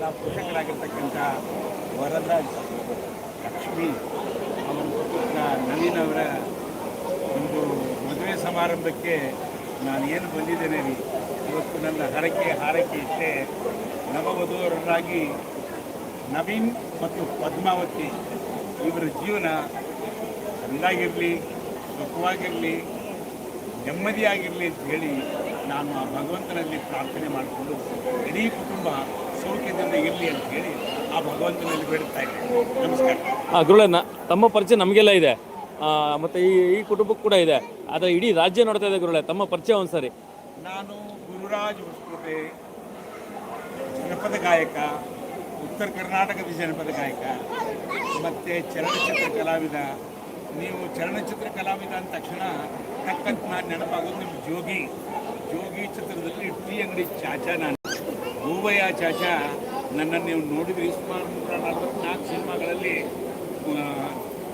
ಕಲಾ ಪೋಷಕರಾಗಿರ್ತಕ್ಕಂಥ ವರದರಾಜ್ ಲಕ್ಷ್ಮಿ ಅವರ ಪುತ್ರ ನವೀನ್ ಅವರ ಒಂದು ಮದುವೆ ಸಮಾರಂಭಕ್ಕೆ ನಾನು ಏನು ಬಂದಿದ್ದೇನೆ ರೀ? ಇವತ್ತು ನನ್ನ ಹರಕೆ ಹಾರಕೆ ಇಷ್ಟೇ. ನವವಧೂವರರಾಗಿ ನವೀನ್ ಮತ್ತು ಪದ್ಮಾವತಿ ಇವರ ಜೀವನ ಚೆನ್ನಾಗಿರಲಿ ಸುಖವಾಗಿರಲಿ, ನೆಮ್ಮದಿಯಾಗಿರಲಿ ಅಂತ ಹೇಳಿ ನಾನು ಆ ಭಗವಂತನಲ್ಲಿ ಪ್ರಾರ್ಥನೆ ಮಾಡಿಕೊಂಡು ಇಡೀ ಕುಟುಂಬ ಸೌಖ್ಯದಿಂದ ಇರಲಿ ಅಂತ ಹೇಳಿ ಆ ಭಗವಂತನಲ್ಲಿ ಬೇಡ್ತಾ ಇದ್ದೀನಿ ನಮಸ್ಕಾರ. ಹಾಂ ಗುರುಳನ್ನ ತಮ್ಮ ಪರಿಚಯ ನಮಗೆಲ್ಲ ಇದೆ. ಮತ್ತೆ ಈ ಈ ಕುಟುಂಬಕ್ಕೆ ಕೂಡ ಇದೆ. ಆದರೆ ಇಡೀ ರಾಜ್ಯ ನೋಡ್ತಾ ಇದೆ ಗುರುಳೆ ತಮ್ಮ ಪರಿಚಯ ಒಂದ್ಸರಿ. ನಾನು ಗುರುರಾಜ್ ಹೊಸಕೋಟೆ ಜನಪದ ಗಾಯಕ ಉತ್ತರ ಕರ್ನಾಟಕದ ಜನಪದ ಗಾಯಕ ಮತ್ತು ಚಲನಚಿತ್ರ ಕಲಾವಿದ. ನೀವು ಚಲನಚಿತ್ರ ಕಲಾವಿದ ಅಂದ ತಕ್ಷಣ ತಕ್ಕಂತ ನಾನು ನೆನಪಾಗೋದು ನಿಮ್ಮ ಜೋಗಿ. ಜೋಗಿ ಚಿತ್ರದಲ್ಲಿ ಟೀ ಅಂಗಡಿ ಚಾಚಾ ನಾನು. ಭೂವಯ್ಯ ಚಾಚಾ, ನನ್ನನ್ನು ನೀವು ನೋಡಿದ್ರಿ. ಸುಮಾರು ನೂರ ನಲವತ್ನಾಲ್ಕು ಸಿನಿಮಾಗಳಲ್ಲಿ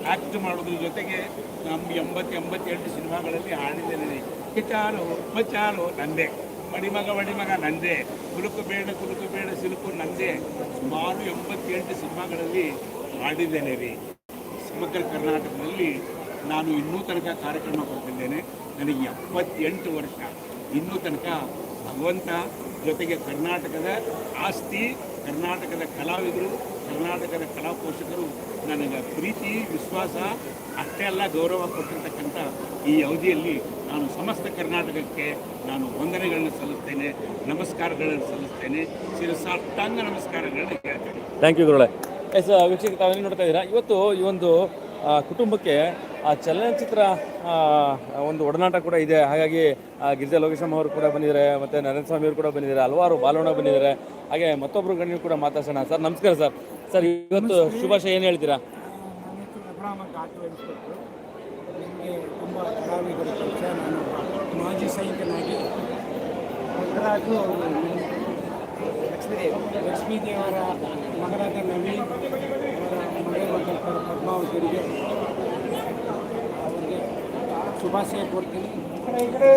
ಆ್ಯಕ್ಟ್ ಮಾಡೋದ್ರ ಜೊತೆಗೆ ನಮ್ಮ ಎಂಬತ್ತು ಎಂಬತ್ತೆಂಟು ಸಿನಿಮಾಗಳಲ್ಲಿ ಹಾಡಿದ್ದೇನೆ. ಕಿಚಾಲು ಮಚಾಲು ನಂದೇ. ಮಡಿಮಗ ಮಡಿಮಗ, ನಂದೇ. ಕುಲುಕು ಬೇಡ ಕುಲುಕು ಬೇಡ, ಸಿಲುಕು ನಂದೇ. ಸುಮಾರು ಎಂಬತ್ತೆಂಟು ಸಿನಿಮಾಗಳಲ್ಲಿ ಹಾಡಿದ್ದೇನೆ ರೀ. ಸಮಗ್ರ ಕರ್ನಾಟಕದಲ್ಲಿ ನಾನು ಇನ್ನೂ ತನಕ ಕಾರ್ಯಕ್ರಮ ಕೊಡ್ತಿದ್ದೇನೆ ನನಗೆ ಎಪ್ಪತ್ತೆಂಟು ವರ್ಷ. ಇನ್ನೂ ತನಕ ಭಗವಂತ ಜೊತೆಗೆ ಕರ್ನಾಟಕದ ಆಸ್ತಿ, ಕರ್ನಾಟಕದ ಕಲಾವಿದರು, ಕರ್ನಾಟಕದ ಕಲಾ ಪೋಷಕರು ನನಗೆ ಪ್ರೀತಿ, ವಿಶ್ವಾಸ, ಅಷ್ಟೇ ಅಲ್ಲ ಗೌರವ ಕೊಟ್ಟಿರ್ತಕ್ಕಂಥ ಈ ಅವಧಿಯಲ್ಲಿ ನಾನು ಸಮಸ್ತ ಕರ್ನಾಟಕಕ್ಕೆ ನಾನು ವಂದನೆಗಳನ್ನು ಸಲ್ಲಿಸ್ತೇನೆ, ನಮಸ್ಕಾರಗಳನ್ನು ಸಲ್ಲಿಸ್ತೇನೆ ಶಿರಸಾಷ್ಟಾಂಗ ನಮಸ್ಕಾರಗಳನ್ನು ಹೇಳ್ತೇನೆ. ಥ್ಯಾಂಕ್ ಯು ಗುರುಳೆ ಎಸ್ ವೀಕ್ಷಕ ತಾವೇನು ನೋಡ್ತಾ ಇದ್ದೀರಾ? ಇವತ್ತು ಈ ಒಂದು ಕುಟುಂಬಕ್ಕೆ ಆ ಚಲನಚಿತ್ರ ಒಂದು ಒಡನಾಟ ಕೂಡ ಇದೆ. ಹಾಗಾಗಿ ಗಿರಿಜಾ ಲೋಕೇಶಮ್ಮ ಅವರು ಕೂಡ ಬಂದಿದ್ದಾರೆ ಮತ್ತು ನರೇಂದ್ರ ಸ್ವಾಮಿ ಅವರು ಕೂಡ ಬಂದಿದ್ದಾರೆ ಹಲವಾರು ಬಾಲವಣ ಬಂದಿದ್ದಾರೆ. ಹಾಗೆ ಮತ್ತೊಬ್ಬರು ಗಣ್ಯರು ಕೂಡ ಮಾತಾಡ್ಸೋಣ. ಸರ್ ನಮಸ್ಕಾರ ಸರ್. ಸರ್ ಇವತ್ತು ಶುಭಾಶಯ ಏನು ಹೇಳ್ತೀರಾ? ಮಾಜಿ ಸೈನಿಕನಾಗಿ ಲಕ್ಷ್ಮೀದೇವರ ಮಗನಾದ ನವೀನ್ ಅವರ ಶುಭಾಶಯ ಕೊಡ್ತೀನಿ ಚೆನ್ನಾಗಿರಲಿ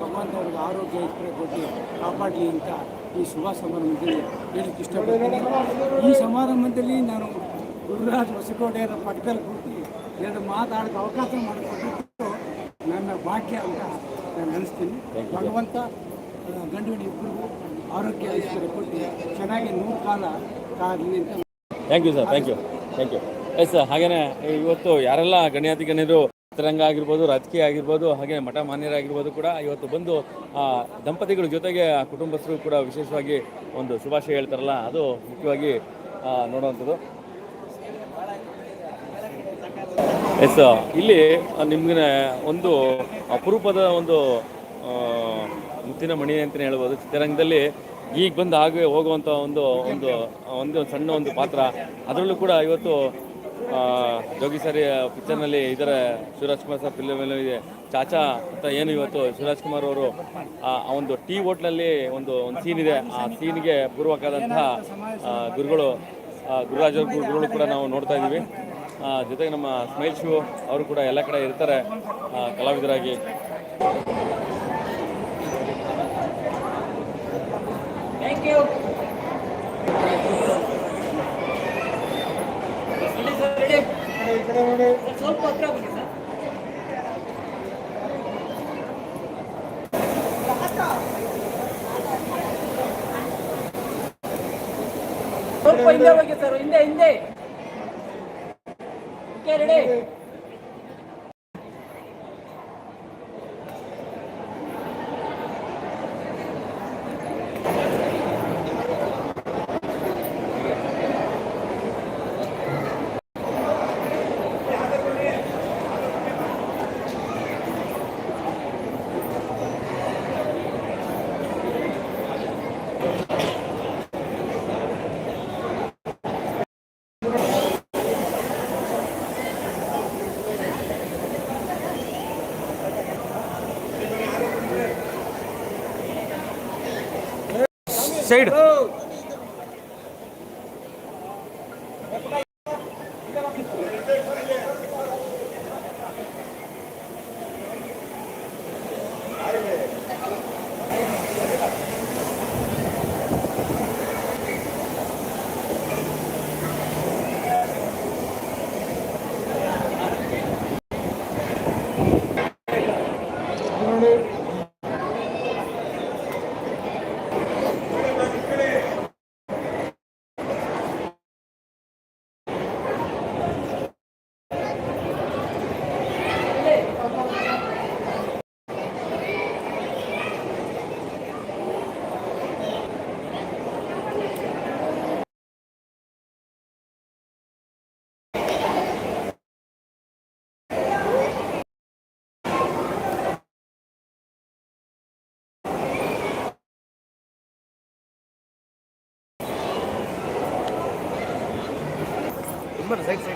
ಭಗವಂತ ಅವ್ರಿಗೆ ಆರೋಗ್ಯ ಇಟ್ಟರೆ ಕೊಟ್ಟು ಕಾಪಾಡಲಿ ಅಂತ ಈ ಶುಭ ಸಮಾರಂಭದಲ್ಲಿ ಹೇಳಕ್ಕೆ ಇಷ್ಟಪಡ್ತೀನಿ. ಈ ಸಮಾರಂಭದಲ್ಲಿ ನಾನು ಗುರುರಾಜ್ ಹೊಸಕೋಟೆಯರ ಪಕ್ಕದಲ್ಲಿ ಕೂತಿ ಎರಡು ಮಾತಾಡೋಕ್ಕೆ ಅವಕಾಶ ಮಾಡಿಕೊಟ್ಟಿದ್ದು ನನ್ನ ಭಾಗ್ಯ ಅಂತ ನಾನು ಅನಿಸ್ತೀನಿ ಭಗವಂತ ಗಂಡು ಇಬ್ಬರಿಗೂ ಆರೋಗ್ಯ ಕೊಟ್ಟು ಚೆನ್ನಾಗಿ ನೂರು ಕಾಲ ಕಾರಲಿ ಅಂತ thank you sir thank you thank you yes ಹಾಗೇನೆ ಇವತ್ತು ಯಾರೆಲ್ಲ ಗಣ್ಯಾತಿ ಗಣ್ಯರು ಚಿತ್ರರಂಗ ಆಗಿರ್ಬೋದು ರಾಜಕೀಯ ಆಗಿರ್ಬೋದು ಹಾಗೆ ಮಠ ಮಾನ್ಯರಾಗಿರ್ಬೋದು ಕೂಡ ಇವತ್ತು ಬಂದು ಆ, ದಂಪತಿಗಳ ಜೊತೆಗೆ ಆ ಕುಟುಂಬಸ್ಥರು ಕೂಡ ವಿಶೇಷವಾಗಿ ಒಂದು ಶುಭಾಶಯ ಹೇಳ್ತಾರಲ್ಲ ಅದು ಮುಖ್ಯವಾಗಿ ನೋಡುವಂಥದ್ದು. ಎಸ್ ಇಲ್ಲಿ ನಿಮ್ಗೆ ಒಂದು ಅಪರೂಪದ ಒಂದು ಮುತ್ತಿನ ಮಣಿ ಅಂತಲೇ ಹೇಳ್ಬೋದು. ಚಿತ್ರರಂಗದಲ್ಲಿ ಈಗ ಬಂದು ಹಾಗೆ ಹೋಗುವಂಥ ಒಂದು ಒಂದು ಒಂದು ಸಣ್ಣ ಒಂದು ಪಾತ್ರ. ಅದರಲ್ಲೂ ಕೂಡ ಇವತ್ತು ಜೋಗಿ ಸರಿ ಪಿಕ್ಚರ್ನಲ್ಲಿ ಇದರ. ಶಿವರಾಜ್ ಕುಮಾರ್ ಸರ್ ಫಿಲ್ಮಲ್ಲಿ ಇದೆ. ಚಾಚಾ ಅಂತ ಏನು ಇವತ್ತು ಶಿವರಾಜ್ ಕುಮಾರ್ ಅವರು, ಆ ಒಂದು ಟೀ ಹೋಟ್ಲಲ್ಲಿ ಒಂದು ಒಂದು ಸೀನ್ ಇದೆ. ಆ ಸೀನ್ಗೆ ಪೂರ್ವಕಾದಂತಹ ಗುರುಗಳು ಗುರುರಾಜ್ ಅವ್ರ ಗುರುಗಳು ಕೂಡ ನಾವು ನೋಡ್ತಾ ಇದ್ದೀವಿ. ಜೊತೆಗೆ ನಮ್ಮ ಸ್ಮೈಲ್ ಶಿವ ಅವರು ಕೂಡ ಎಲ್ಲ ಕಡೆ ಇರ್ತಾರೆ ಕಲಾವಿದರಾಗಿ. ಸ್ವಲ್ಪ ಹಿಂದೆ ಹೋಗಿ ಸರ್ ಹಿಂದೆ ಹಿಂದೆ. ಓಕೆ ರೆಡಿ ரொம்ப சைட் சைட்